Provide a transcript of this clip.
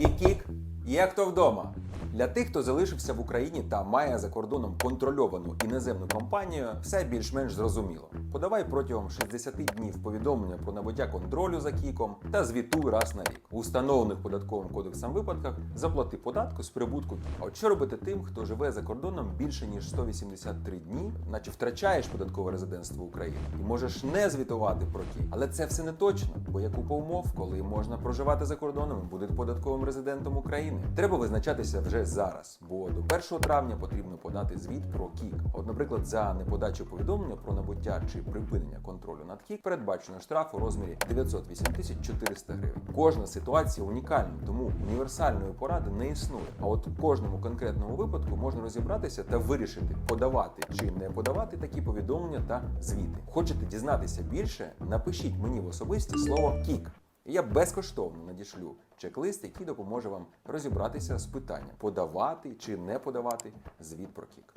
Кік-кік, є хто вдома. Для тих, хто залишився в Україні та має за кордоном контрольовану іноземну компанію, все більш-менш зрозуміло. Подавай протягом 60 днів повідомлення про набуття контролю за кіком та звітуй раз на рік. У встановлених податковим кодексом випадках заплати податку з прибутку. А от що робити тим, хто живе за кордоном більше ніж 183 дні, наче втрачаєш податкове резидентство України і можеш не звітувати про кік. Але це все не точно, бо є купа умов, коли можна проживати за кордоном бути податковим резидентом України. Треба визначатися вже зараз, бо до 1 травня потрібно подати звіт про кік. От, наприклад, за неподачу повідомлення про набуття чи припинення контролю над кік передбачено штраф у розмірі 908 тисяч 400 гривень. Кожна ситуація унікальна, тому універсальної поради не існує. А от у кожному конкретному випадку можна розібратися та вирішити, подавати чи не подавати такі повідомлення та звіти. Хочете дізнатися більше? Напишіть мені в особисті слово кік. Я безкоштовно надішлю чек-лист, який допоможе вам розібратися з питанням подавати чи не подавати звіт про кік.